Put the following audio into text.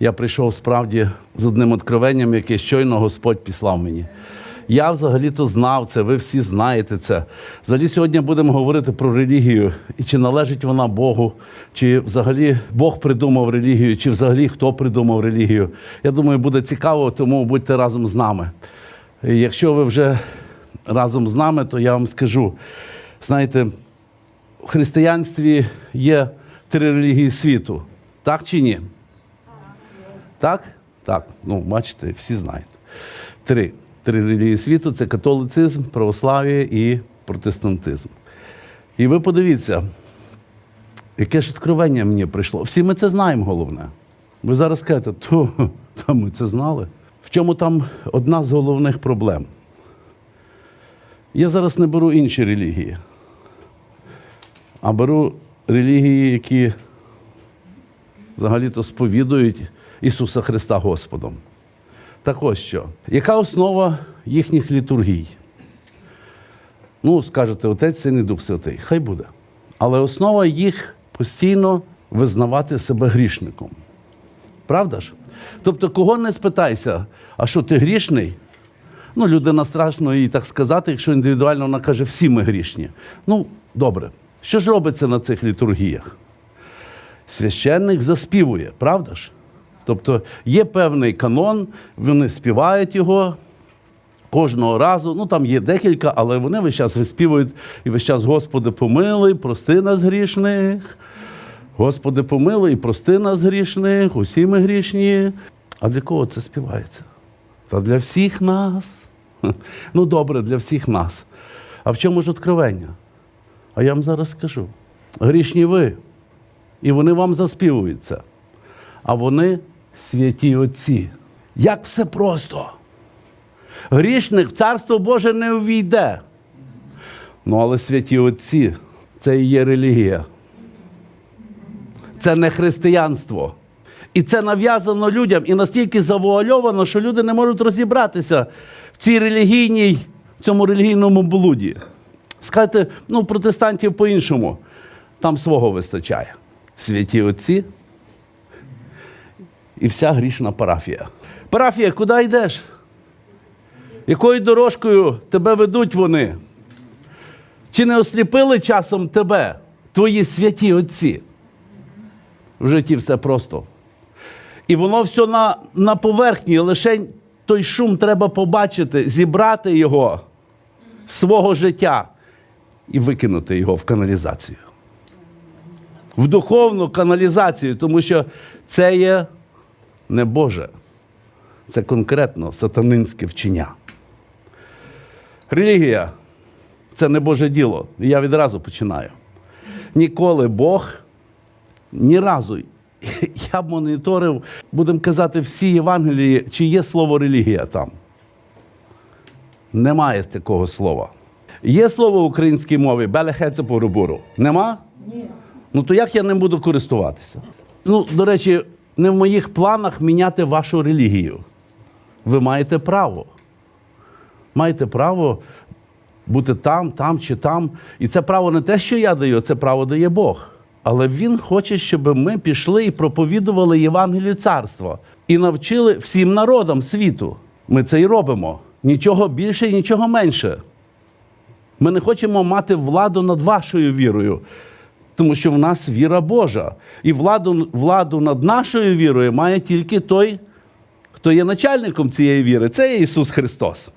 я прийшов справді з одним откровенням, яке щойно Господь післав мені. Я взагалі-то знав це, ви всі знаєте це. Взагалі сьогодні будемо говорити про релігію, і чи належить вона Богу, чи взагалі Бог придумав релігію, чи взагалі хто придумав релігію. Я думаю, буде цікаво, тому будьте разом з нами. І Якщо ви вже разом з нами, то я вам скажу: знаєте, в християнстві є три релігії світу. Так чи ні? Так? Так. Ну, бачите, всі знаєте. Три. Три релігії світу це католицизм, православ'я і протестантизм. І ви подивіться, яке ж відкровення мені прийшло. Всі ми це знаємо, головне. Ви зараз кажете, то, то ми це знали. В чому там одна з головних проблем? Я зараз не беру інші релігії, а беру релігії, які взагалі-то сповідують Ісуса Христа Господом. Так ось що. Яка основа їхніх літургій? Ну, скажете, Отець Син і Дух Святий. Хай буде. Але основа їх постійно визнавати себе грішником. Правда ж? Тобто, кого не спитайся, а що ти грішний? Ну, людина страшно їй так сказати, якщо індивідуально вона каже, всі ми грішні. Ну, добре. Що ж робиться на цих літургіях? Священник заспівує, правда ж? Тобто є певний канон, вони співають його кожного разу. Ну там є декілька, але вони весь час виспівують і весь час Господи помилуй, прости нас грішних. Господи помилуй і прости нас грішних, усі ми грішні. А для кого це співається? Та для всіх нас. Ну добре, для всіх нас. А в чому ж откровення? А я вам зараз скажу: грішні ви, і вони вам заспівують це. А вони святі отці. Як все просто. Грішник в Царство Боже не увійде. Ну, але святі отці це і є релігія. Це не християнство. І це нав'язано людям і настільки завуальовано, що люди не можуть розібратися в цій релігійній, в цьому релігійному блуді. Скажете, ну, протестантів по-іншому. Там свого вистачає. Святі отці і вся грішна парафія. Парафія, куди йдеш? Якою дорожкою тебе ведуть вони? Чи не осліпили часом тебе, твої святі отці? В житті все просто. І воно все на, на поверхні, лише той шум треба побачити, зібрати його з свого життя і викинути його в каналізацію. В духовну каналізацію, тому що це є не Боже, це конкретно сатанинське вчення. Релігія це не Боже діло. Я відразу починаю. Ніколи Бог ні разу. Я б моніторив, будемо казати, всі Євангелії, чи є слово релігія там. Немає такого слова. Є слово в українській мові белехеце порубуру. Нема? Ні. Ну то як я ним буду користуватися? Ну, до речі, не в моїх планах міняти вашу релігію. Ви маєте право. Маєте право бути там, там чи там. І це право не те, що я даю, це право дає Бог. Але Він хоче, щоб ми пішли і проповідували Євангелію царства і навчили всім народам світу. Ми це і робимо. Нічого більше і нічого менше. Ми не хочемо мати владу над вашою вірою, тому що в нас віра Божа. І владу, владу над нашою вірою має тільки той, хто є начальником цієї віри. Це Ісус Христос.